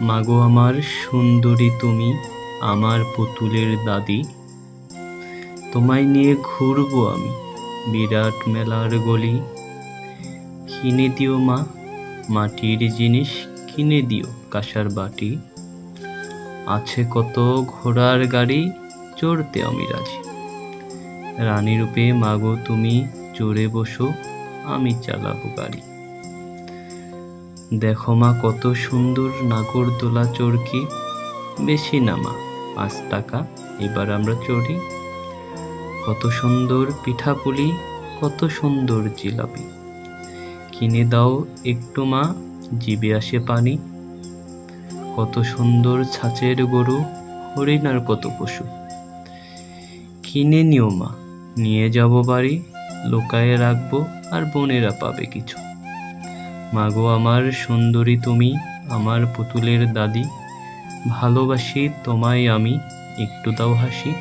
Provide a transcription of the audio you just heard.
মাগো আমার সুন্দরী তুমি, আমার পুতুলের দাদি। তোমায় নিয়ে ঘুরবো আমি বিরাট মেলার গলি। কিনে দিও মা, মাটির জিনিস কিনে দিও কাঁসার বাটি। আছে কত ঘোড়ার গাড়ি, চড়তে আমি রাজি। রানী রূপে মাগো তুমি, চড়ে বসো, আমি চালাবো গাড়ি। দেখো মা, কত সুন্দর নাগরদোলা চরকি। বেশি না মা, পাঁচ টাকা, এবার আমরা চড়ি। কত সুন্দর পিঠাপুলি, কত সুন্দর জিলাপি। কিনে দাও একটু মা, জিবে আসে পানি। কত সুন্দর ছাঁচের গরু, হরিণার কত পশু। কিনে নিও মা, নিয়ে যাব বাড়ি, লোকায়ে রাখব, আর বোনেরা পাবে কিছু। মাগো আমার সুন্দরী তুমি আমার পুতুলের দাদি। ভালোবাসি তোমায় আমি একটু তাও হাসি।